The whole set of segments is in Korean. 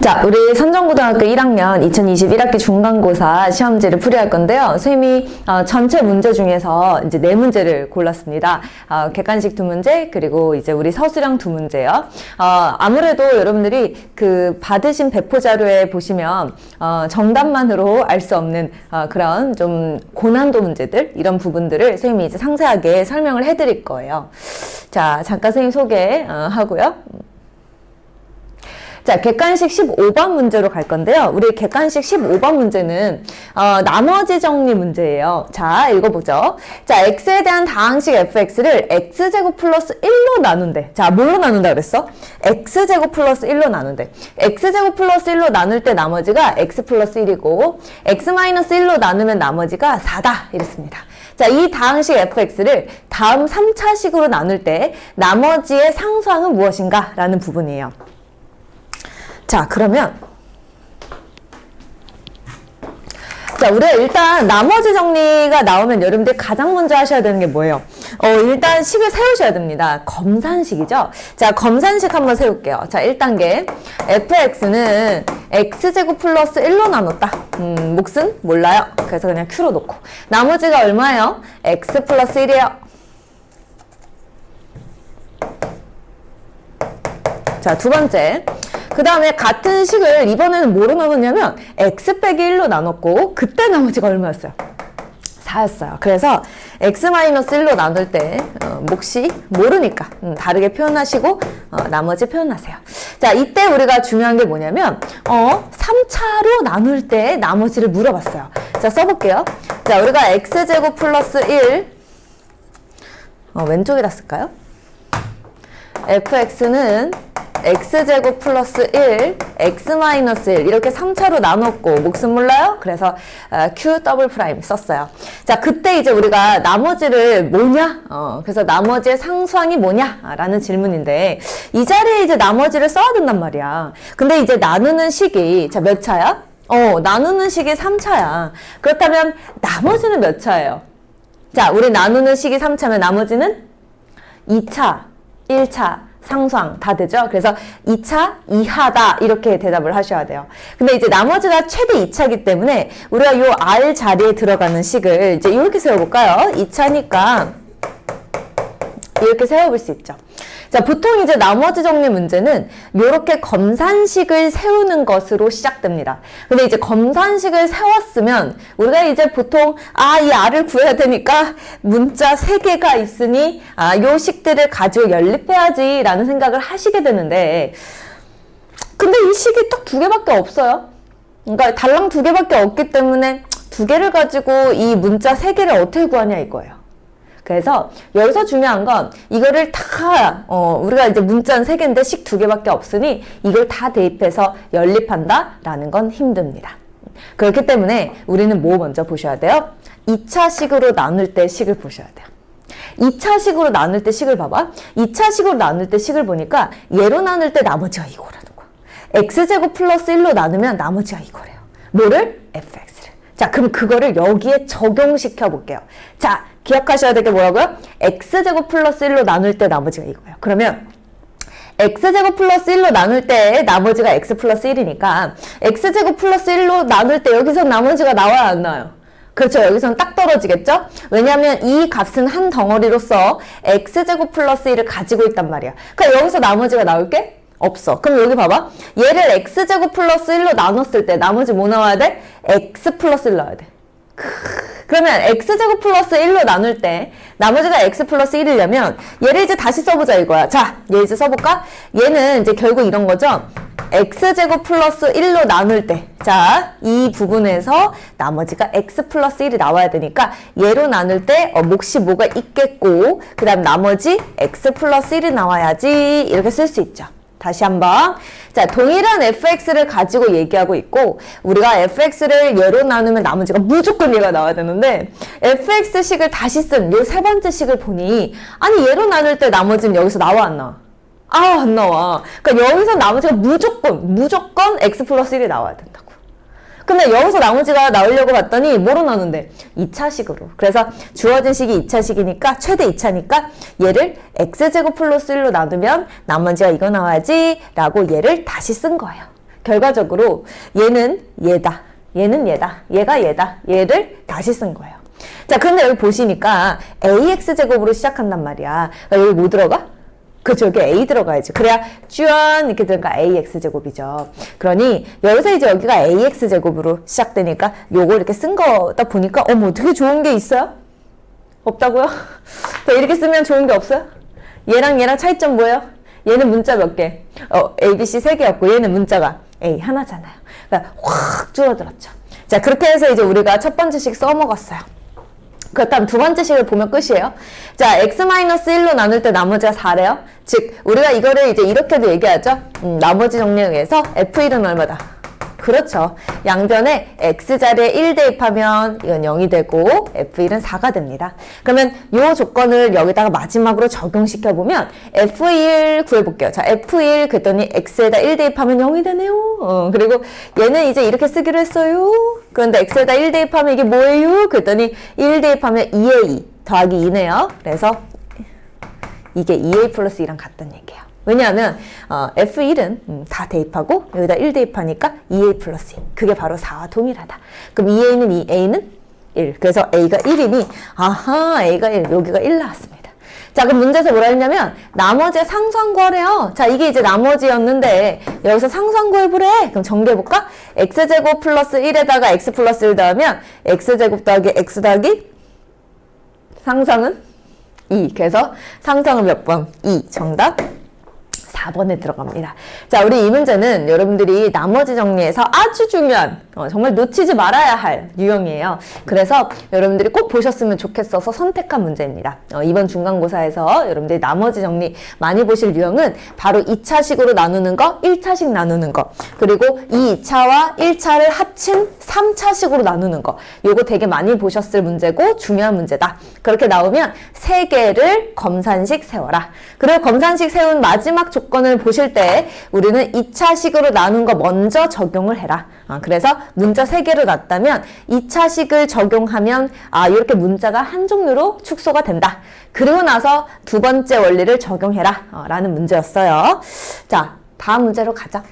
자, 우리 선정고등학교 1학년 2021학기 중간고사 시험지를 풀이할 건데요. 선생님이 어, 전체 문제 중에서 이제 네 문제를 골랐습니다. 어, 객관식 두 문제, 그리고 이제 우리 서술형 두 문제요. 어, 아무래도 여러분들이 그 받으신 배포 자료에 보시면 어, 정답만으로 알 수 없는 어, 그런 좀 고난도 문제들 이런 부분들을 선생님이 이제 상세하게 설명을 해드릴 거예요. 자, 잠깐 선생님 소개 어, 하고요. 자, 객관식 15번 문제로 갈 건데요. 우리 객관식 15번 문제는 어, 나머지 정리 문제예요. 자, 읽어보죠. 자, x에 대한 다항식 fx를 x제곱 플러스 1로 나눈대. 자, 뭘로 나눈다 그랬어? x제곱 플러스 1로 나눈대. x제곱 플러스 1로 나눌 때 나머지가 x 플러스 1이고 x 마이너스 1로 나누면 나머지가 4다. 이랬습니다. 자, 이 다항식 fx를 다음 3차식으로 나눌 때 나머지의 상수항은 무엇인가? 라는 부분이에요. 자, 그러면 자, 우리가 일단 나머지 정리가 나오면 여러분들 가장 먼저 하셔야 되는 게 뭐예요? 어, 일단 식을 세우셔야 됩니다. 검산식이죠? 자, 검산식 한번 세울게요. 자, 1단계. fx는 x제곱 플러스 1로 나눴다. 음, 몫은 몰라요. 그래서 그냥 q로 놓고. 나머지가 얼마예요? x 플러스 1이에요. 자, 두 번째. 그 다음에 같은 식을 이번에는 뭐로 나눴냐면 x 빼기 1로 나눴고 그때 나머지가 얼마였어요? 4였어요. 그래서 x-1로 나눌 때 어, 몫이 모르니까 음, 다르게 표현하시고 어, 나머지 표현하세요. 자, 이때 우리가 중요한 게 뭐냐면 어, 3차로 나눌 때 나머지를 물어봤어요. 자, 써볼게요. 자, 우리가 x제곱 플러스 1 어, 왼쪽에다 쓸까요? fx는 x제곱 플러스 1, x 마이너스 1 이렇게 3차로 나눴고 몫은 몰라요? 그래서 어, q 더블 프라임 썼어요. 자 그때 이제 우리가 나머지를 뭐냐? 어, 그래서 나머지의 상수항이 뭐냐? 라는 질문인데 이 자리에 이제 나머지를 써야 된단 말이야. 근데 이제 나누는 식이 자 몇 차야? 어 나누는 식이 3차야. 그렇다면 나머지는 몇 차예요? 자 우리 나누는 식이 3차면 나머지는 2차, 1차, 상수항 다 되죠? 그래서 2차 이하다 이렇게 대답을 하셔야 돼요. 근데 이제 나머지가 최대 2차이기 때문에 우리가 요 R 자리에 들어가는 식을 이제 이렇게 세워볼까요? 2차니까 이렇게 세워볼 수 있죠. 자, 보통 이제 나머지 정리 문제는 이렇게 검산식을 세우는 것으로 시작됩니다. 근데 이제 검산식을 세웠으면 우리가 이제 보통 아, 이 R을 구해야 되니까 문자 3개가 있으니 아, 요 식들을 가지고 연립해야지 라는 생각을 하시게 되는데 근데 이 식이 딱 두 개밖에 없어요. 그러니까 달랑 두 개밖에 없기 때문에 두 개를 가지고 이 문자 세 개를 어떻게 구하냐 이거예요. 그래서 여기서 중요한 건 이거를 다 어, 우리가 이제 문자는 세 개인데 식 두 개밖에 없으니 이걸 다 대입해서 연립한다라는 건 힘듭니다. 그렇기 때문에 우리는 뭐 먼저 보셔야 돼요? 2차 식으로 나눌 때 식을 보셔야 돼요. 2차 식으로 나눌 때 식을 봐봐. 2차 식으로 나눌 때 식을 보니까 얘로 나눌 때 나머지가 이거라는 거야. x제곱 플러스 1로 나누면 나머지가 이거래요. 뭐를? fx를. 자, 그럼 그거를 여기에 적용시켜 볼게요. 자, 기억하셔야 될 게 뭐라고요? x제곱 플러스 1로 나눌 때 나머지가 이거예요. 그러면 x제곱 플러스 1로 나눌 때 나머지가 x 플러스 1이니까 x제곱 플러스 1로 나눌 때 여기서 나머지가 나와야 안 나와요? 그렇죠. 여기서는 딱 떨어지겠죠? 왜냐하면 이 값은 한 덩어리로서 x제곱 플러스 1을 가지고 있단 말이야. 그러니까 여기서 나머지가 나올 게 없어. 그럼 여기 봐봐. 얘를 x제곱 플러스 1로 나눴을 때 나머지 뭐 나와야 돼? x 플러스 1 나와야 돼. 그러면 x제곱 플러스 1로 나눌 때 나머지가 x 플러스 1이려면 얘를 이제 다시 써보자 이거야. 자, 얘 이제 써볼까? 얘는 이제 결국 이런 거죠. x제곱 플러스 1로 나눌 때, 자, 이 부분에서 나머지가 x 플러스 1이 나와야 되니까 얘로 나눌 때 어, 몫이 뭐가 있겠고 그 다음 나머지 x 플러스 1이 나와야지 이렇게 쓸 수 있죠. 다시 한번. 자, 동일한 fx를 가지고 얘기하고 있고, 우리가 fx를 얘로 나누면 나머지가 무조건 얘가 나와야 되는데, fx식을 다시 쓴 요 세 번째 식을 보니, 아니, 얘로 나눌 때 나머지는 여기서 나와, 안 나와? 아, 안 나와. 그러니까 여기서 나머지가 무조건, 무조건 x 플러스 1이 나와야 된다고. 근데 여기서 나머지가 나오려고 봤더니 뭐로 나눈대? 2차식으로. 그래서 주어진 식이 2차식이니까 최대 2차니까 얘를 x제곱 플러스 1로 나누면 나머지가 이거 나와야지 라고 얘를 다시 쓴 거예요. 결과적으로 얘는 얘다. 얘는 얘다. 얘가 얘다. 얘를 다시 쓴 거예요. 자, 그런데 여기 보시니까 AX제곱으로 시작한단 말이야. 그러니까 여기 뭐 들어가? 그죠. 여기 A 들어가야지. 그래야 쭉 이렇게 들어가 AX제곱이죠. 그러니 여기서 이제 여기가 AX제곱으로 시작되니까 요거 이렇게 쓴 거다 보니까 어머 어떻게 좋은 게 있어요? 없다고요? 자, 이렇게 쓰면 좋은 게 없어요? 얘랑 얘랑 차이점 뭐예요? 얘는 문자 몇 개? 어, A, B, C 세 개였고 얘는 문자가 A 하나잖아요. 그러니까 확 줄어들었죠. 자, 그렇게 해서 이제 우리가 첫 번째씩 써먹었어요. 그렇다면 두 번째 식을 보면 끝이에요. 자, x-1로 나눌 때 나머지가 4래요. 즉, 우리가 이거를 이제 이렇게도 얘기하죠. 음, 나머지 정리에 의해서 f1은 얼마다? 그렇죠. 양변에 x자리에 1 대입하면 이건 0이 되고 f1은 4가 됩니다. 그러면 이 조건을 여기다가 마지막으로 적용시켜 보면 f1 구해볼게요. 자, f1 그랬더니 x에다 1 대입하면 0이 되네요. 어, 그리고 얘는 이제 이렇게 쓰기로 했어요. 그런데 x에다 1 대입하면 이게 뭐예요? 그랬더니 1 대입하면 2에 2 더하기 2네요. 그래서 이게 2a 플러스 2랑 같다는 얘기예요. 왜냐하면 어, F1은 음, 다 대입하고 여기다 1 대입하니까 2a 플러스 2. 그게 바로 4와 동일하다. 그럼 2a는 2, a는 1. 그래서 a가 1이니 아하 a가 1, 여기가 1 나왔습니다. 자 그럼 문제에서 뭐라 했냐면 나머지 상수한거래요. 자 이게 이제 나머지였는데 여기서 상수한거해보래. 그럼 정리해볼까? x제곱 플러스 1에다가 x 플러스 1 더하면 x제곱 더하기 x 더하기 상상은 2. 그래서 상상은 몇 번? 2. 정답 4번에 들어갑니다. 자, 우리 이 문제는 여러분들이 나머지 정리에서 아주 중요한, 어, 정말 놓치지 말아야 할 유형이에요. 그래서 여러분들이 꼭 보셨으면 좋겠어서 선택한 문제입니다. 어, 이번 중간고사에서 여러분들이 나머지 정리 많이 보실 유형은 바로 2차식으로 나누는 거, 1차식 나누는 거, 그리고 이 2차와 1차를 합친 3차식으로 나누는 거. 요거 되게 많이 보셨을 문제고 중요한 문제다. 그렇게 나오면 세 개를 검산식 세워라. 그리고 검산식 세운 마지막 조건 을 보실 때 우리는 2차식으로 나눈 거 먼저 적용을 해라. 아, 그래서 문자 세 개로 놨다면 2차식을 적용하면 아 이렇게 문자가 한 종류로 축소가 된다. 그리고 나서 두 번째 원리를 적용해라 어, 라는 문제였어요. 자 다음 문제로 가자.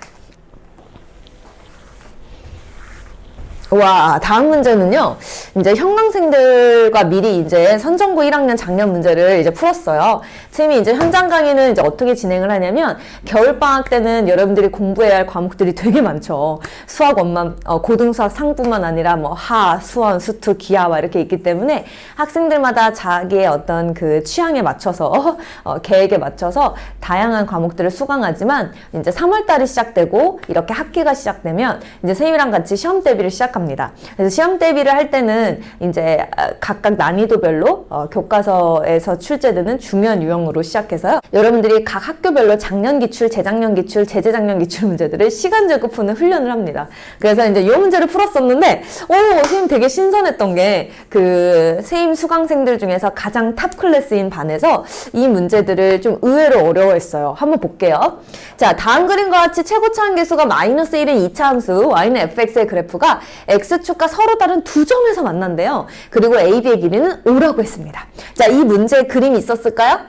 와, 다음 문제는요. 이제 형광생들과 미리 이제 선정고 1학년 작년 문제를 이제 풀었어요. 쌤이 이제 현장 강의는 이제 어떻게 진행을 하냐면 겨울방학 때는 여러분들이 공부해야 할 과목들이 되게 많죠. 수학 원만, 어, 고등수학 상뿐만 아니라 뭐 하, 수원, 수투, 기하와 이렇게 있기 때문에 학생들마다 자기의 어떤 그 취향에 맞춰서 어, 계획에 맞춰서 다양한 과목들을 수강하지만 이제 3월 달이 시작되고 이렇게 학기가 시작되면 이제 쌤이랑 같이 시험 대비를 시작 합니다. 그래서 시험 대비를 할 때는 이제 아, 각각 난이도별로 어, 교과서에서 출제되는 중요한 유형으로 시작해서요. 여러분들이 각 학교별로 작년 기출, 재작년 기출, 재재작년 기출 문제들을 시간제고 푸는 훈련을 합니다. 그래서 이제 이 문제를 풀었었는데, 오, 선생님 되게 신선했던 게, 그, 세임 수강생들 중에서 가장 탑 클래스인 반에서 이 문제들을 좀 의외로 어려워했어요. 한번 볼게요. 자, 다음 그림과 같이 최고차 한계수가 마이너스 1인 2차 함수, y는 fx의 그래프가 x축과 서로 다른 두 점에서 만난대요. 그리고 AB의 길이는 5라고 했습니다. 자, 이 문제에 그림이 있었을까요?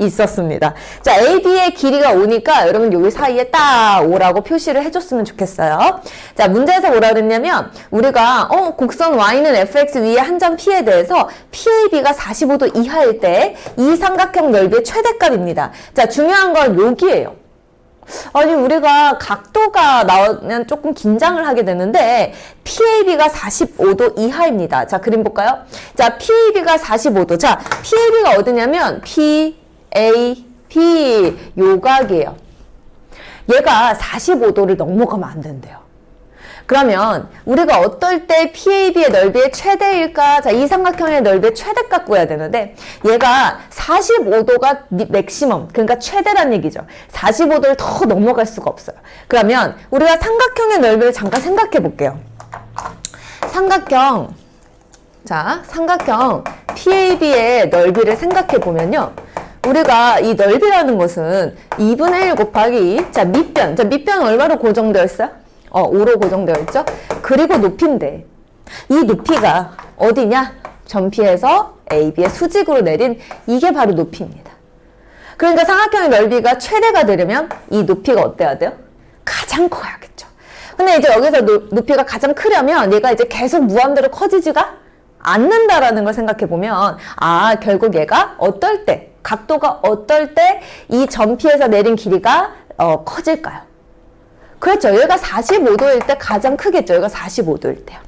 있었습니다. 자, AB의 길이가 5니까 여러분 여기 사이에 딱 5라고 표시를 해줬으면 좋겠어요. 자, 문제에서 뭐라 그랬냐면 우리가 어, 곡선 Y는 fx 위에 한 점 P에 대해서 PAB가 45도 이하일 때 이 삼각형 넓이의 최대값입니다. 자, 중요한 건 여기에요. 아니 우리가 각도가 나오면 조금 긴장을 하게 되는데 PAB가 45도 이하입니다. 자 그림 볼까요? 자 PAB가 45도. 자 PAB가 어디냐면 PAB 요각이에요. 얘가 45도를 넘어가면 안 된대요. 그러면 우리가 어떨 때 PAB의 넓이의 최대일까? 자, 이 삼각형의 넓이의 최대값 구해야 되는데 얘가 45도가 맥시멈, 그러니까 최대란 얘기죠. 45도를 더 넘어갈 수가 없어요. 그러면 우리가 삼각형의 넓이를 잠깐 생각해 볼게요. 삼각형, 자, 삼각형 PAB의 넓이를 생각해 보면요. 우리가 이 넓이라는 것은 2분의 1 곱하기, 자, 밑변. 자, 밑변 얼마로 고정되어 있어요? 어, 5로 고정되어 있죠? 그리고 높이인데, 이 높이가 어디냐? 전피에서 AB의 수직으로 내린 이게 바로 높이입니다. 그러니까 삼각형의 넓이가 최대가 되려면 이 높이가 어때야 돼요? 가장 커야겠죠. 근데 이제 여기서 높- 높이가 가장 크려면 얘가 이제 계속 무한대로 커지지가 않는다라는 걸 생각해 보면 아 결국 얘가 어떨 때 각도가 어떨 때 이 점피에서 내린 길이가 어, 커질까요? 그렇죠. 얘가 45도일 때 가장 크겠죠. 얘가 45도일 때요.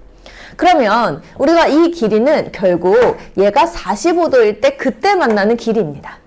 그러면 우리가 이 길이는 결국 얘가 45도일 때 그때 만나는 길이입니다.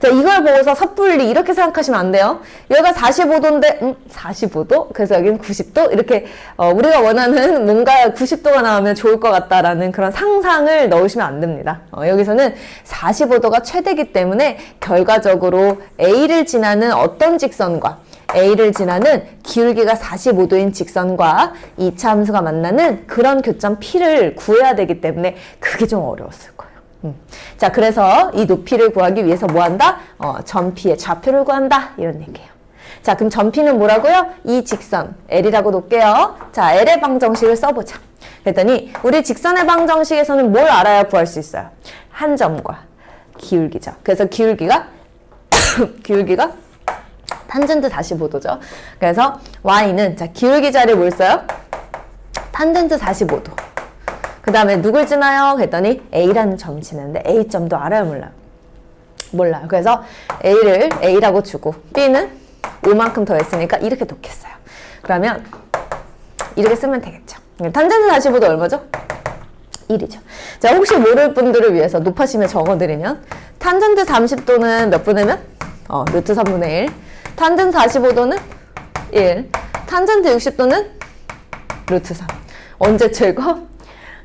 자, 이걸 보고서 섣불리 이렇게 생각하시면 안 돼요. 여기가 45도인데, 음, 45도? 그래서 여기는 90도? 이렇게, 어, 우리가 원하는 뭔가 90도가 나오면 좋을 것 같다라는 그런 상상을 넣으시면 안 됩니다. 어, 여기서는 45도가 최대기 때문에 결과적으로 A를 지나는 어떤 직선과 A를 지나는 기울기가 45도인 직선과 이 차 함수가 만나는 그런 교점 P를 구해야 되기 때문에 그게 좀 어려웠을 거예요. 음. 자, 그래서 이 높이를 구하기 위해서 뭐 한다? 어, 점피의 좌표를 구한다. 이런 얘기예요. 자, 그럼 점피는 뭐라고요? 이 직선, L이라고 놓을게요. 자, L의 방정식을 써보자. 그랬더니 우리 직선의 방정식에서는 뭘 알아야 구할 수 있어요? 한 점과 기울기죠. 그래서 기울기가 기울기가 탄젠트 45도죠. 그래서 y는 자 기울기 자리에 뭘 써요? 탄젠트 45도. 그 다음에 누굴 지나요? 그랬더니 a라는 점 지나는데 a 점도 알아요, 몰라요? 몰라요. 그래서 a를 a라고 주고 b는 5만큼 더했으니까 이렇게 놓겠어요. 그러면 이렇게 쓰면 되겠죠. 탄젠트 45도 얼마죠? 1이죠. 자, 혹시 모를 분들을 위해서 높아심에 적어드리면 탄젠트 30도는 몇 분의면? 어, 루트 3분의 1. 탄젠트 45도는 1. 탄젠트 60도는 루트 3. 언제 최고?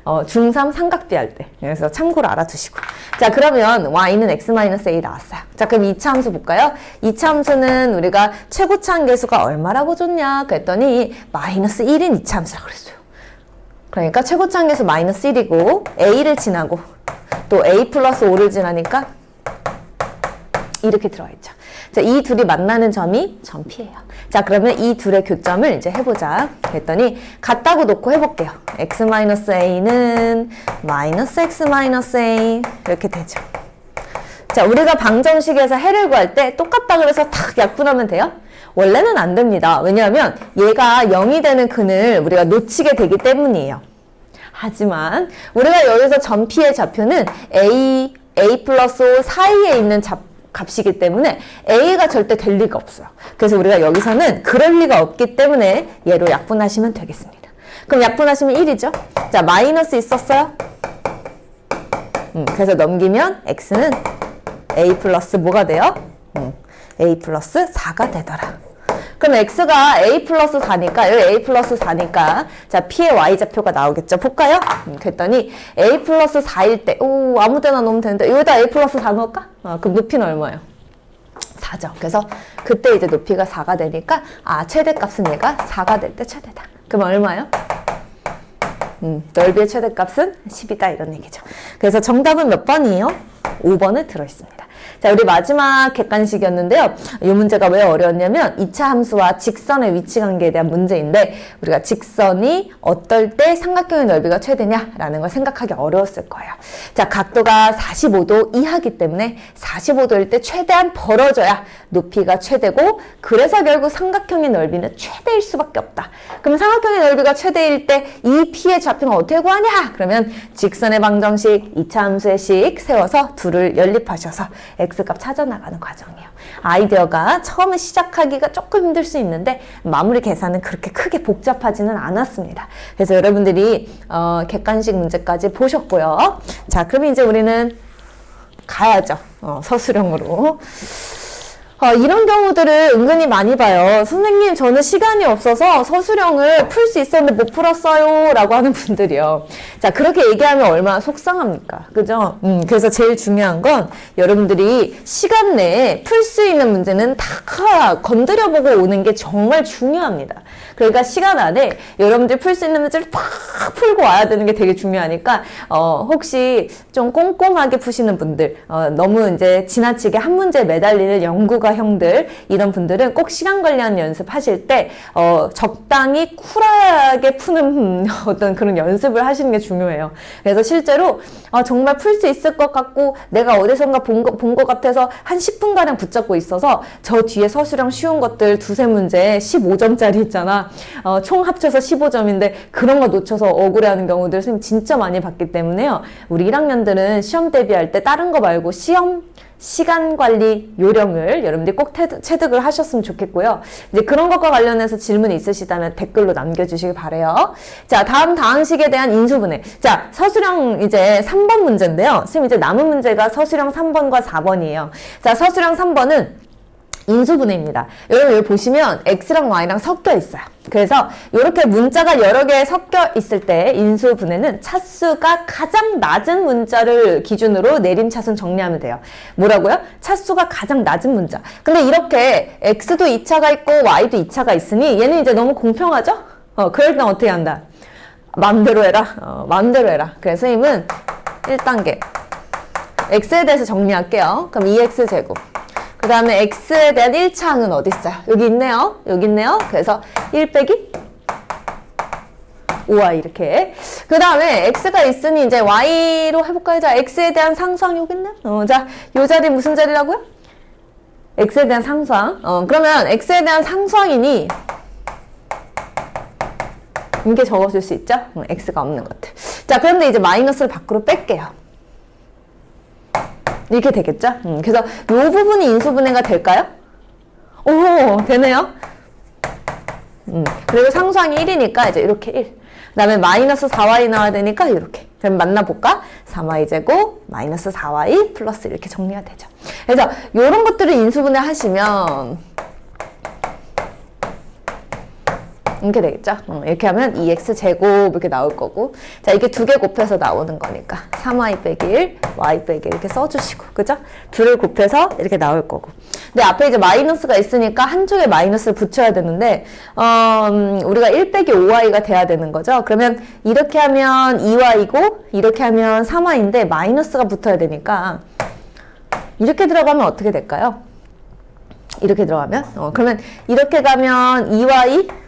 어, 중3 삼각비 할 때. 그래서 참고로 알아두시고. 자, 그러면 y는 x-a 나왔어요. 자, 그럼 2차 함수 볼까요? 2차 함수는 우리가 최고차 한계수가 얼마라고 줬냐? 그랬더니 마이너스 1인 2차 함수라고 그랬어요. 그러니까 최고차 한계수 마이너스 1이고 a를 지나고 또 a 플러스 5를 지나니까 이렇게 들어가 있죠. 자, 이 둘이 만나는 점이 점피예요. 자, 그러면 이 둘의 교점을 이제 해보자. 그랬더니 같다고 놓고 해볼게요. x-a는 마이너스 x-a 이렇게 되죠. 자, 우리가 방정식에서 해를 구할 때 똑같다 그래서 탁 약분하면 돼요? 원래는 안 됩니다. 왜냐하면 얘가 0이 되는 근을 우리가 놓치게 되기 때문이에요. 하지만 우리가 여기서 점피의 좌표는 a, a 플러스 5 사이에 있는 잡, 값이기 때문에 a가 절대 될 리가 없어요. 그래서 우리가 여기서는 그럴 리가 없기 때문에 얘로 약분하시면 되겠습니다. 그럼 약분하시면 1이죠? 자, 마이너스 있었어요? 음, 그래서 넘기면 x는 a 플러스 뭐가 돼요? 음, a 플러스 4가 되더라. 그럼 x가 a 플러스 4니까 여기 a 플러스 4니까 자 p의 y 좌표가 나오겠죠. 볼까요? 음, 그랬더니 a 플러스 4일 때 오, 아무 데나 넣으면 되는데 여기다 a 플러스 4 넣을까? 어, 그럼 높이는 얼마예요? 4죠. 그래서 그때 이제 높이가 4가 되니까 아 최대값은 얘가 4가 될 때 최대다. 그럼 얼마예요? 음, 넓이의 최대값은 10이다 이런 얘기죠. 그래서 정답은 몇 번이에요? 5번을 들어있습니다. 자, 우리 마지막 객관식이었는데요. 이 문제가 왜 어려웠냐면 2차 함수와 직선의 위치 관계에 대한 문제인데 우리가 직선이 어떨 때 삼각형의 넓이가 최대냐라는 걸 생각하기 어려웠을 거예요. 자, 각도가 45도 이하기 때문에 45도일 때 최대한 벌어져야 높이가 최대고 그래서 결국 삼각형의 넓이는 최대일 수밖에 없다. 그럼 삼각형의 넓이가 최대일 때 이 P의 좌표는 어떻게 구하냐? 그러면 직선의 방정식, 2차 함수의 식 세워서 둘을 연립하셔서 x값 찾아나가는 과정이에요. 아이디어가 처음에 시작하기가 조금 힘들 수 있는데 마무리 계산은 그렇게 크게 복잡하지는 않았습니다. 그래서 여러분들이 어, 객관식 문제까지 보셨고요. 자, 그럼 이제 우리는 가야죠. 어, 서술형으로. 어, 이런 경우들을 은근히 많이 봐요. 선생님, 저는 시간이 없어서 서술형을 풀 수 있었는데 못 풀었어요. 라고 하는 분들이요. 자, 그렇게 얘기하면 얼마나 속상합니까? 그죠? 음, 그래서 제일 중요한 건 여러분들이 시간 내에 풀 수 있는 문제는 다 건드려보고 오는 게 정말 중요합니다. 그러니까 시간 안에 여러분들이 풀 수 있는 문제를 팍 풀고 와야 되는 게 되게 중요하니까, 어, 혹시 좀 꼼꼼하게 푸시는 분들, 어, 너무 이제 지나치게 한 문제에 매달리는 연구가 전문가형들 이런 분들은 꼭 시간 관리하는 연습 하실 때 어, 적당히 쿨하게 푸는 어떤 그런 연습을 하시는 게 중요해요. 그래서 실제로 아, 정말 풀 수 있을 것 같고 내가 어디선가 본것 본 것 같아서 한 10분가량 붙잡고 있어서 저 뒤에 서술형 쉬운 것들 두세 문제 15점짜리 있잖아. 어, 총 합쳐서 15점인데 그런 거 놓쳐서 억울해하는 경우들 선생님 진짜 많이 봤기 때문에요. 우리 1학년들은 시험 대비할 때 다른 거 말고 시험 시간 관리 요령을 여러분들이 꼭 체득을 하셨으면 좋겠고요. 이제 그런 것과 관련해서 질문이 있으시다면 댓글로 남겨주시기 바래요. 자, 다음 다항식에 대한 인수분해. 자, 서술형 이제 3번 문제인데요. 선생님 이제 남은 문제가 서술형 3번과 4번이에요. 자, 서술형 3번은 인수분해입니다. 여러분 여기 보시면 x랑 y랑 섞여 있어요. 그래서 이렇게 문자가 여러 개 섞여 있을 때 인수분해는 차수가 가장 낮은 문자를 기준으로 내림차순 정리하면 돼요. 뭐라고요? 차수가 가장 낮은 문자. 근데 이렇게 x도 2차가 있고 y도 2차가 있으니 얘는 이제 너무 공평하죠? 어, 그럴 땐 어떻게 한다? 마음대로 해라. 어, 마음대로 해라. 그래서 선생님은 1단계. x에 대해서 정리할게요. 그럼 2x 제곱. 그 다음에 x에 대한 1차항은 어디 있어요? 여기 있네요. 여기 있네요. 그래서 1 빼기 5y 이렇게. 그 다음에 x가 있으니 이제 y로 해볼까요? 자, x에 대한 상수항 여기 있네. 어, 자, 요 자리 무슨 자리라고요? x에 대한 상수항. 어, 그러면 x에 대한 상수항이니 이게 적어줄 수 있죠? 음, x가 없는 것들. 자, 그런데 이제 마이너스를 밖으로 뺄게요. 이렇게 되겠죠? 음, 그래서 이 부분이 인수분해가 될까요? 오, 되네요. 음, 그리고 상수항이 1이니까 이제 이렇게 1. 그 다음에 마이너스 4y 나와야 되니까 이렇게. 그럼 만나볼까? 3y 제곱 마이너스 4y 플러스 이렇게 정리가 되죠. 그래서 이런 것들을 인수분해 하시면 이렇게 되겠죠? 어, 이렇게 하면 2x 제곱 이렇게 나올 거고 자 이게 두 개 곱해서 나오는 거니까 3y 빼기 1, y 빼기 1 이렇게 써주시고 그죠? 둘을 곱해서 이렇게 나올 거고 근데 앞에 이제 마이너스가 있으니까 한쪽에 마이너스를 붙여야 되는데 어, 음, 우리가 1 빼기 5y가 돼야 되는 거죠 그러면 이렇게 하면 2y고 이렇게 하면 3y인데 마이너스가 붙어야 되니까 이렇게 들어가면 어떻게 될까요? 이렇게 들어가면 어, 그러면 이렇게 가면 2y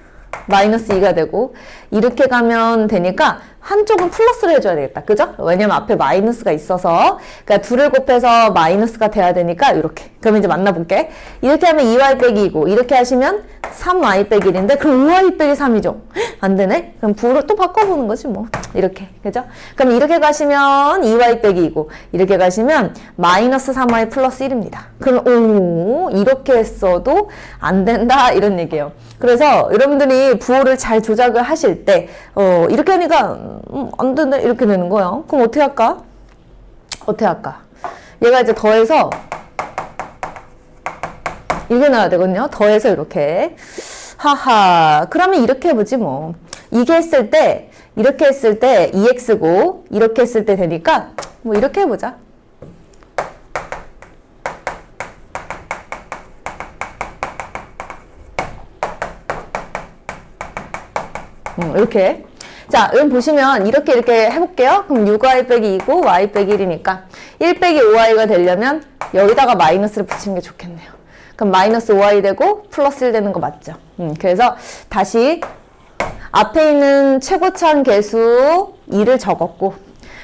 마이너스 2가 되고 이렇게 가면 되니까 한쪽은 플러스를 해줘야 되겠다. 그죠? 왜냐면 앞에 마이너스가 있어서 그러니까 둘을 곱해서 마이너스가 돼야 되니까 이렇게 그럼 이제 만나볼게. 이렇게 하면 2y 빼기 2고 이렇게 하시면 3y 빼기 1인데 그럼 5y 빼기 3이죠? 안 되네? 그럼 부로 또 바꿔보는 거지 뭐 이렇게 그죠? 그럼 이렇게 가시면 2y 빼기 2고 이렇게 가시면 마이너스 3y 플러스 1입니다. 그럼 오 이렇게 했어도 안 된다 이런 얘기예요. 그래서 여러분들이 부호를 잘 조작을 하실 때 어, 이렇게 하니까 음, 안 되네 이렇게 되는 거예요. 그럼 어떻게 할까? 어떻게 할까? 얘가 이제 더해서 이게 나와야 되거든요. 더해서 이렇게. 하하. 그러면 이렇게 해보지 뭐. 이게 했을 때, 이렇게 했을 때 2x고, 이렇게 했을 때 되니까, 뭐 이렇게 해보자. 음, 이렇게. 자, 여기 보시면 이렇게 이렇게 해볼게요. 그럼 6y 빼기 2고 y 빼기 1이니까 1 빼기 5y가 되려면 여기다가 마이너스를 붙이는 게 좋겠네요. 그럼 마이너스 5y 되고 플러스 1 되는 거 맞죠? 음, 그래서 다시 앞에 있는 최고차항 개수 2를 적었고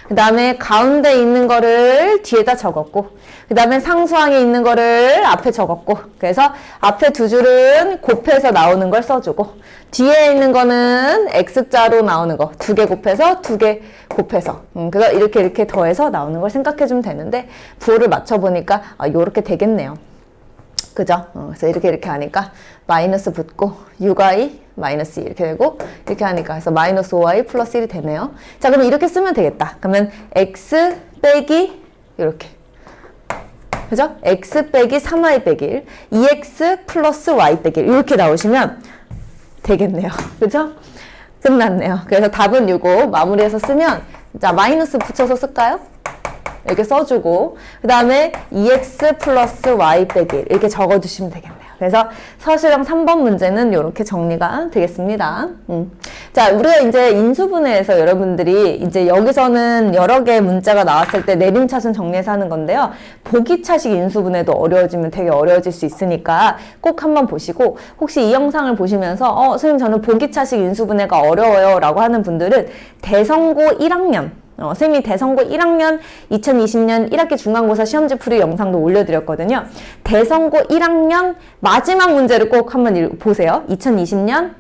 그 다음에 가운데 있는 거를 뒤에다 적었고 그 다음에 상수항에 있는 거를 앞에 적었고 그래서 앞에 두 줄은 곱해서 나오는 걸 써주고 뒤에 있는 거는 x자로 나오는 거 두 개 곱해서 두 개 곱해서 음, 그래서 이렇게 이렇게 더해서 나오는 걸 생각해 주면 되는데 부호를 맞춰보니까 아, 요렇게 되겠네요 그죠? 어, 그래서 이렇게 이렇게 하니까 마이너스 붙고 6y 마이너스 2 이렇게 되고 이렇게 하니까 그래서 마이너스 5y 플러스 1이 되네요. 자 그러면 이렇게 쓰면 되겠다. 그러면 x 빼기 이렇게 그죠? x 빼기 3y 빼기 1 2x 플러스 y 빼기 1 이렇게 나오시면 되겠네요. 그죠? 끝났네요. 그래서 답은 이거 마무리해서 쓰면 자 마이너스 붙여서 쓸까요? 이렇게 써주고 그 다음에 2x 플러스 y 빼기 1 이렇게 적어주시면 되겠네요. 그래서 서술형 3번 문제는 이렇게 정리가 되겠습니다. 음. 자, 우리가 이제 인수분해에서 여러분들이 이제 여기서는 여러 개의 문자가 나왔을 때 내림차순 정리해서 하는 건데요. 보기차식 인수분해도 어려워지면 되게 어려워질 수 있으니까 꼭 한번 보시고 혹시 이 영상을 보시면서 어, 선생님 저는 보기차식 인수분해가 어려워요 라고 하는 분들은 대성고 1학년 어, 쌤이 대성고 1학년 2020년 1학기 중간고사 시험지 풀이 영상도 올려드렸거든요. 대성고 1학년 마지막 문제를 꼭 한번 읽- 보세요. 2020년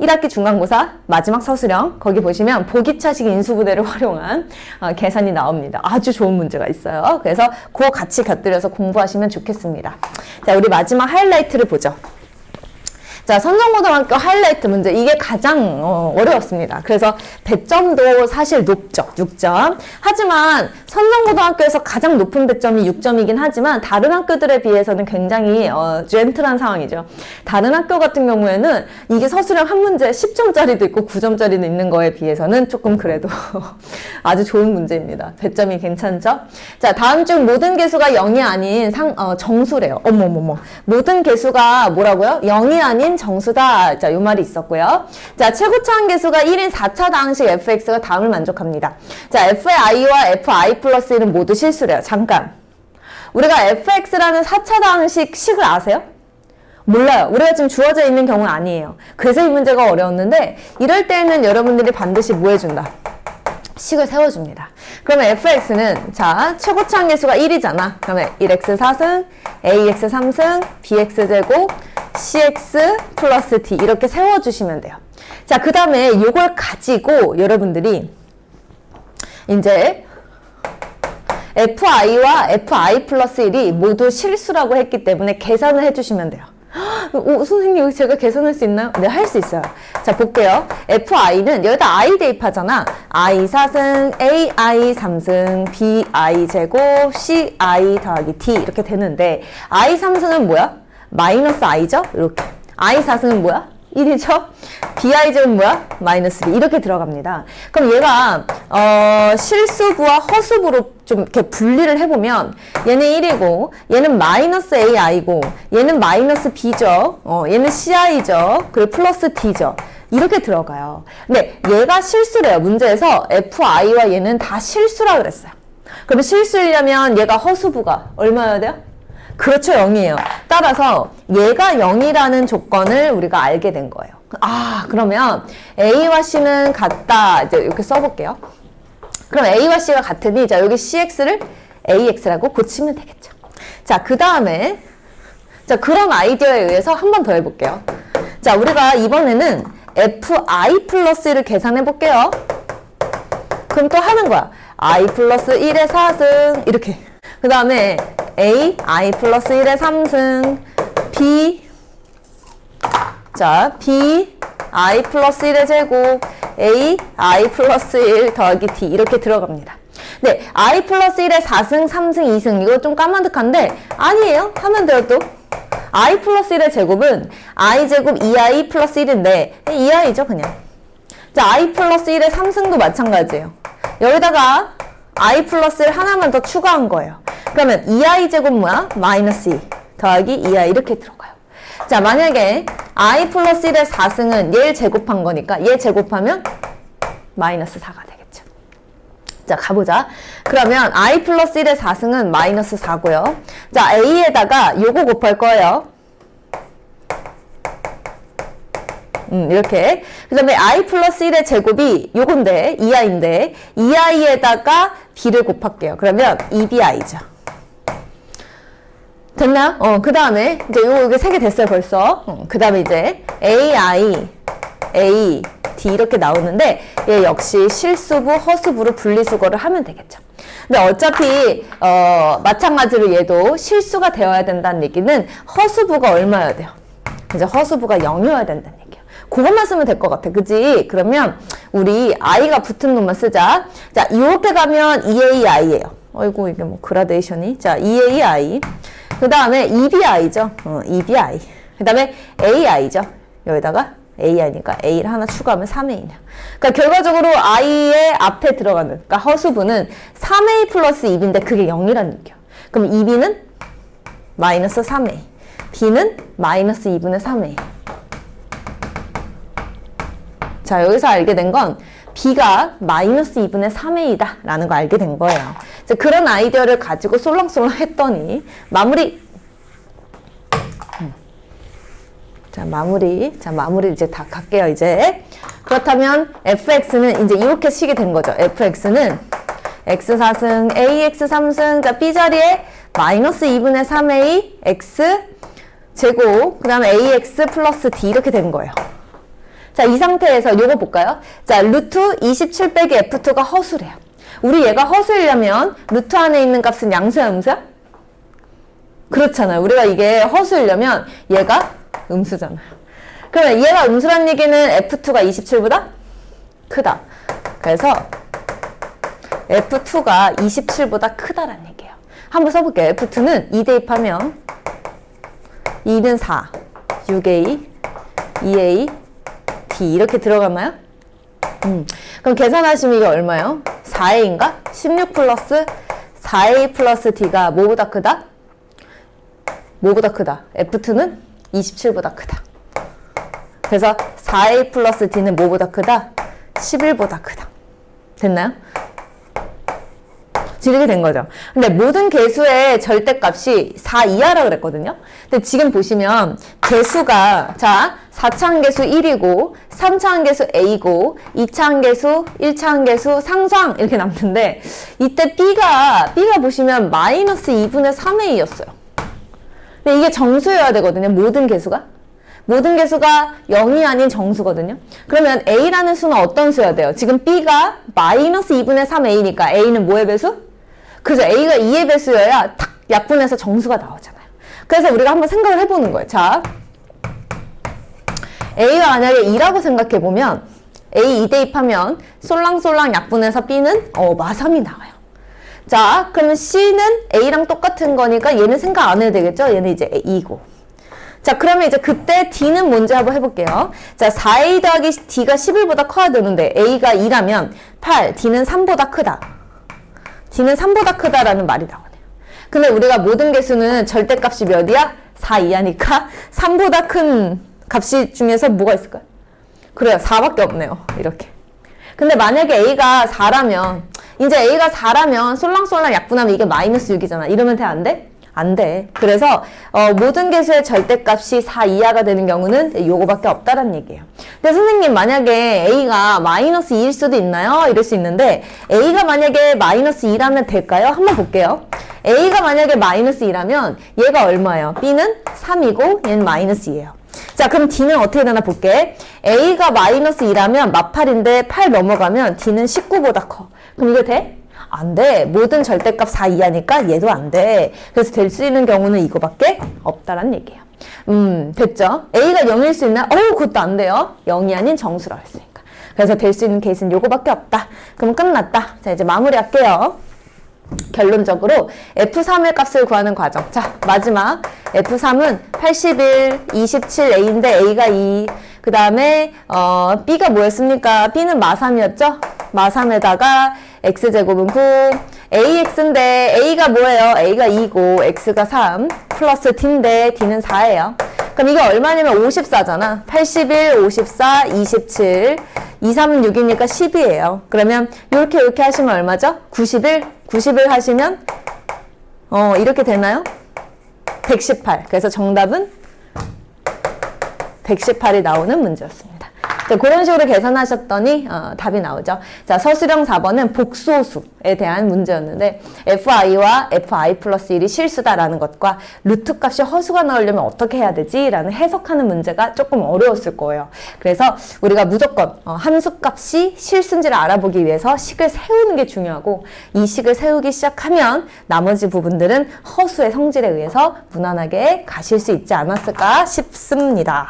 1학기 중간고사 마지막 서술형 거기 보시면 보기차식 인수분해를 활용한 어, 계산이 나옵니다. 아주 좋은 문제가 있어요. 그래서 그거 같이 곁들여서 공부하시면 좋겠습니다. 자, 우리 마지막 하이라이트를 보죠. 자, 선정고등학교 하이라이트 문제. 이게 가장 어, 어려웠습니다. 그래서 배점도 사실 높죠. 6점. 하지만 선정고등학교에서 가장 높은 배점이 6점이긴 하지만 다른 학교들에 비해서는 굉장히 어, 젠틀한 상황이죠. 다른 학교 같은 경우에는 이게 서술형 한 문제 10점짜리도 있고 9점짜리도 있는 거에 비해서는 조금 그래도 아주 좋은 문제입니다. 배점이 괜찮죠? 자, 다음 중 모든 개수가 0이 아닌 상, 어, 정수래요. 어머머머. 모든 개수가 뭐라고요? 0이 아닌 정수다. 자, 요 말이 있었고요. 자, 최고차항 개수가 1인 4차 다항식 fx가 다음을 만족합니다. 자, fi와 fi 플러스 1은 모두 실수래요. 잠깐. 우리가 fx라는 4차 다항식 식을 아세요? 몰라요. 우리가 지금 주어져 있는 경우는 아니에요. 그래서 이 문제가 어려웠는데 이럴 때는 여러분들이 반드시 뭐 해준다? 식을 세워줍니다. 그러면 fx는 자 최고차항 개수가 1이잖아. 그러면 1x 4승, ax 3승, bx 제곱, cx 플러스 d 이렇게 세워주시면 돼요. 자 그 다음에 이걸 가지고 여러분들이 이제 fi와 fi 플러스 1이 모두 실수라고 했기 때문에 계산을 해주시면 돼요. 오, 선생님 여기 제가 계산할 수 있나요? 네, 할 수 있어요. 자, 볼게요. fi는 여기다 i 대입하잖아. i 4승, ai 3승, bi 제곱, ci 더하기 d 이렇게 되는데 i 3승은 뭐야? 마이너스 i죠? 이렇게. i 4승은 뭐야? 1이죠? bi 제곱 뭐야? 마이너스 2 이렇게 들어갑니다. 그럼 얘가 어, 실수부와 허수부로 좀 이렇게 분리를 해보면 얘는 1이고 얘는 마이너스 ai고 얘는 마이너스 b죠. 어, 얘는 ci죠. 그리고 플러스 d죠. 이렇게 들어가요. 근데 얘가 실수래요. 문제에서 fi와 얘는 다 실수라 그랬어요. 그러면 실수이려면 얘가 허수부가 얼마여야 돼요? 그렇죠, 0이에요. 따라서 얘가 0이라는 조건을 우리가 알게 된 거예요. 아, 그러면 A와 C는 같다. 이제 이렇게 써볼게요. 그럼 A와 C가 같으니, 자, 여기 CX를 AX라고 고치면 되겠죠. 자, 그 다음에, 자, 그런 아이디어에 의해서 한 번 더 해볼게요. 자, 우리가 이번에는 FI 플러스 1을 계산해 볼게요. 그럼 또 하는 거야. i 플러스 1의 4승 이렇게. 그 다음에 a i 플러스 1의 3승 b 자 b i 플러스 1의 제곱 a i 플러스 1 더하기 d 이렇게 들어갑니다. 네, i 플러스 1의 4승, 3승, 2승 이거 좀 까만득한데 아니에요. 하면 돼요 또. i 플러스 1의 제곱은 i 제곱 2i 플러스 1인데 2i죠 그냥. 자, i 플러스 1의 3승도 마찬가지예요. 여기다가 i 플러스 1 하나만 더 추가한 거예요. 그러면 2i 제곱 뭐야? 마이너스 2 더하기 2i 이렇게 들어가요. 자, 만약에 i 플러스 1의 4승은 얘를 제곱한 거니까 얘 제곱하면 마이너스 4가 되겠죠. 자, 가보자. 그러면 i 플러스 1의 4승은 마이너스 4고요. 자, a에다가 요거 곱할 거예요. 음, 이렇게. 그 다음에 i 플러스 1의 제곱이 요건데, 2i인데, 2i에다가 b를 곱할게요. 그러면 2bi죠. 됐나요? 어, 그 다음에, 이제 요, 이게 세 개 됐어요, 벌써. 어, 그 다음에 이제, ai, a, d 이렇게 나오는데, 얘 역시 실수부, 허수부로 분리수거를 하면 되겠죠. 근데 어차피, 어, 마찬가지로 얘도 실수가 되어야 된다는 얘기는 허수부가 얼마여야 돼요? 이제 허수부가 0이어야 된다는 얘기야. 그것만 쓰면 될 것 같아. 그지? 그러면 우리 i가 붙은 놈만 쓰자. 자, 이렇게 가면 2ai이에요. 어이구, 이게 뭐 그라데이션이. 자, 2ai. 그 다음에 2bi죠. 어, 2bi. 그 다음에 ai죠. 여기다가 ai니까 a를 하나 추가하면 3a냐. 그러니까 결과적으로 i의 앞에 들어가는, 그러니까 허수부는 3a 플러스 2b인데 그게 0이라는 얘기야. 그럼 2b는 마이너스 3a. B는 마이너스 2분의 3A. 자, 여기서 알게 된 건 B가 마이너스 2분의 3A다 라는 거 알게 된 거예요. 그런 아이디어를 가지고 솔랑솔랑 했더니 마무리 음. 자, 마무리. 자, 마무리 이제 다 갈게요, 이제. 그렇다면 fx는 이제 이렇게 식이 된 거죠. fx는 x 4승, ax 3승, 자, b 자리에 마이너스 2분의 3a x 제곱, 그 다음에 ax 플러스 d 이렇게 된 거예요. 자, 이 상태에서 요거 볼까요? 자, 루트 27 빼기 f2가 허수래요. 우리 얘가 허수이려면 루트 안에 있는 값은 양수야, 음수야? 그렇잖아요. 우리가 이게 허수이려면 얘가 음수잖아요. 그러면 얘가 음수란 얘기는 F2가 27보다 크다. 그래서 F2가 27보다 크다란 얘기예요. 한번 써볼게요. F2는 2 대입하면 2는 4, 6A, 2A, D 이렇게 들어가나요? 음, 그럼 계산하시면 이게 얼마예요? 4A인가? 16 플러스 4A 플러스 D가 뭐보다 크다? 뭐보다 크다? F2는 27보다 크다. 그래서 4A 플러스 D는 뭐보다 크다? 11보다 크다. 됐나요? 이렇게 된 거죠. 근데 모든 개수의 절대값이 4 이하라 그랬거든요. 근데 지금 보시면 개수가 자 4차항 개수 1이고 3차항 개수 A고 2차항 개수 1차항 개수 상수항 이렇게 남는데 이때 B가 B가 보시면 마이너스 2분의 3A였어요. 근데 이게 정수여야 되거든요. 모든 개수가. 모든 개수가 0이 아닌 정수거든요. 그러면 A라는 수는 어떤 수여야 돼요? 지금 B가 마이너스 2분의 3A니까 A는 뭐의 배수? 그죠. A가 2의 배수여야 탁 약분해서 정수가 나오잖아요. 그래서 우리가 한번 생각을 해보는 거예요. 자, A가 만약에 2라고 생각해보면 A 2 대입하면 솔랑솔랑 약분해서 B는 어, 마3이 나와요. 자, 그러면 C는 A랑 똑같은 거니까 얘는 생각 안 해도 되겠죠? 얘는 이제 2고. 자, 그러면 이제 그때 D는 뭔지 한번 해볼게요. 자, 4A 더하기 D가 11보다 커야 되는데 A가 2라면 8, D는 3보다 크다. D는 3보다 크다라는 말이 나오네요. 근데 우리가 모든 개수는 절대값이 몇이야? 4 이하니까 3보다 큰 값이 중에서 뭐가 있을까요? 그래요. 4밖에 없네요. 이렇게. 근데 만약에 A가 4라면 이제 A가 4라면 솔랑솔랑 약분하면 이게 마이너스 6이잖아. 이러면 돼? 안 돼? 안 돼. 그래서 어, 모든 개수의 절대값이 4 이하가 되는 경우는 요거밖에 없다는 얘기예요. 근데 선생님 만약에 A가 마이너스 2일 수도 있나요? 이럴 수 있는데 A가 만약에 마이너스 2라면 될까요? 한번 볼게요. A가 만약에 마이너스 2라면 얘가 얼마예요? B는 3이고 얘는 마이너스 2예요. 자 그럼 D는 어떻게 되나 볼게. A가 마이너스 2라면 마팔인데 8 넘어가면 D는 19보다 커. 그럼 이거 돼? 안 돼. 모든 절대값 4 이하니까 얘도 안 돼. 그래서 될 수 있는 경우는 이거밖에 없다란 얘기예요. 음, 됐죠? A가 0일 수 있나? 어우, 그것도 안 돼요. 0이 아닌 정수라고 했으니까. 그래서 될 수 있는 케이스는 요거밖에 없다. 그럼 끝났다. 자, 이제 마무리할게요. 결론적으로 F3의 값을 구하는 과정. 자, 마지막. F3은 81, 27A인데 A가 2. 그 다음에, 어, B가 뭐였습니까? B는 마3이었죠? 마3에다가 X제곱은 9. AX인데 A가 뭐예요? A가 2고 X가 3. 플러스 D인데 D는 4예요. 그럼 이게 얼마냐면 54잖아. 81, 54, 27. 2, 3은 6이니까 10이에요. 그러면 이렇게 이렇게 하시면 얼마죠? 91? 91 하시면 어 이렇게 되나요? 118. 그래서 정답은 118이 나오는 문제였습니다. 자, 그런 식으로 계산하셨더니 어, 답이 나오죠. 자, 서술형 4번은 복소수에 대한 문제였는데 fi와 fi 플러스 1이 실수다라는 것과 루트 값이 허수가 나오려면 어떻게 해야 되지? 라는 해석하는 문제가 조금 어려웠을 거예요. 그래서 우리가 무조건 어, 함수 값이 실수인지를 알아보기 위해서 식을 세우는 게 중요하고 이 식을 세우기 시작하면 나머지 부분들은 허수의 성질에 의해서 무난하게 가실 수 있지 않았을까 싶습니다.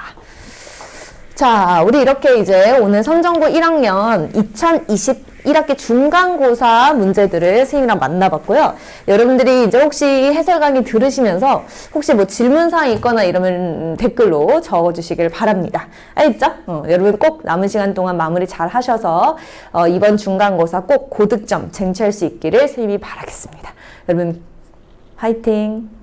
자, 우리 이렇게 이제 오늘 선정고 1학년 2021학기 중간고사 문제들을 선생님이랑 만나봤고요. 여러분들이 이제 혹시 해설 강의 들으시면서 혹시 뭐 질문사항 있거나 이러면 댓글로 적어주시길 바랍니다. 알겠죠? 어, 여러분 꼭 남은 시간 동안 마무리 잘 하셔서 어, 이번 중간고사 꼭 고득점 쟁취할 수 있기를 선생님이 바라겠습니다. 여러분, 화이팅!